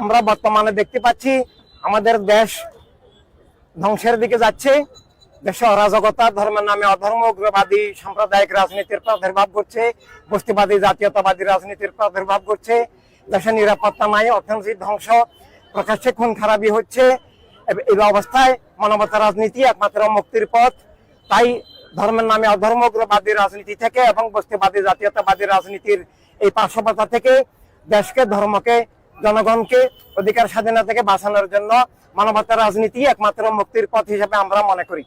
আমরা বর্তমানে দেখতে পাচ্ছি আমাদের দেশ ধ্বংসের দিকে যাচ্ছে। দেশে অরাজকতা, ধর্মের নামে অধর্ম, উগ্রবাদী, সাম্প্রদায়িক রাজনীতির প্রাদুর্ভাব করছে বস্তিবাদী, জাতীয়তাবাদী রাজনীতির প্রাদুর্ভাব করছে দেশের নিরাপত্তা নাই অর্থনৈতিক ধ্বংস, প্রকাশ্যে খুন খারাপি হচ্ছে। এই অবস্থায় মানবতা রাজনীতি একমাত্র মুক্তির পথ। তাই ধর্মের নামে অধর্ম উগ্রবাদী রাজনীতি থেকে এবং বস্তিবাদী জাতীয়তাবাদী রাজনীতির এই পার্শ্ববতা থেকে দেশকে, ধর্মকে, জনগণকে, অধিকার স্বাধীনতা থেকে বাঁচানোর জন্য মানবতা রাজনীতি একমাত্র মুক্তির পথ হিসেবে আমরা মনে করি।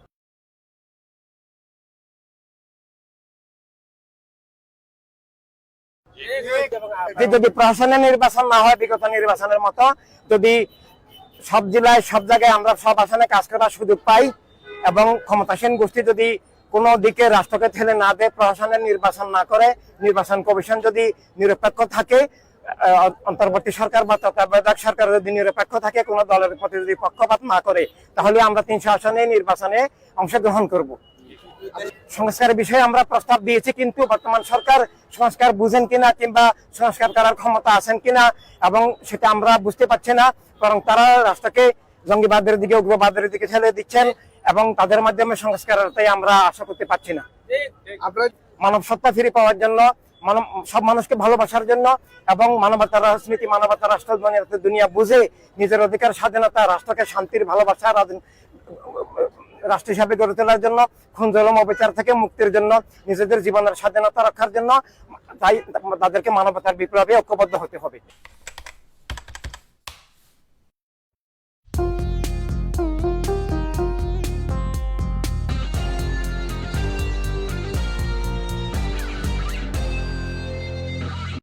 যদি প্রশাসনের নির্বাচন না হয়, বিগত নির্বাচনের মতো, যদি সব জেলায়, সব জায়গায় আমরা সব আসনে কাজ করার সুযোগ পাই এবং ক্ষমতাসীন গোষ্ঠী যদি কোনো দিকে রাষ্ট্রকে ঠেলে না দেয় প্রশাসনের নির্বাচন না করে, নির্বাচন কমিশন যদি নিরপেক্ষ থাকে অন্তর্বর্তী সরকার বা তত্ত্বাবধায়ক সরকার যদি নিরপেক্ষ থাকে, কোনো দলের প্রতি যদি পক্ষপাত না করে, তাহলে আমরা তিনশো আসনে নির্বাচনে অংশগ্রহণ করব। সংস্কারের বিষয়ে আমরা প্রস্তাব দিয়েছি, কিন্তু বর্তমান সরকার সংস্কার বুঝেন কিনা কিংবা সংস্কার করার ক্ষমতা আছেন কিনা এবং সেটা আমরা বুঝতে পারছি না, বরং তারা রাষ্ট্রকে জঙ্গিবাদের দিকে, উগ্রবাদের দিকে ঠেলে দিচ্ছেন। এবং তাদের মাধ্যমে সংস্কারের তাই আমরা আশা করতে পারছি না। মানব সত্তা ফিরে পাওয়ার জন্য মানব সব মানুষকে ভালোবাসার জন্য এবং মানবতা রাজনীতি মানবতা রাষ্ট্র দুনিয়া বুঝে নিজের অধিকার স্বাধীনতা রাষ্ট্রকে শান্তির ভালোবাসা রাষ্ট্র হিসাবে গড়ে তোলার জন্য খুন জলম অবিচার থেকে মুক্তির জন্য নিজেদের জীবনের স্বাধীনতা রক্ষার জন্য তাই তাদেরকে মানবতার বিপ্লবে ঐক্যবদ্ধ হতে হবে।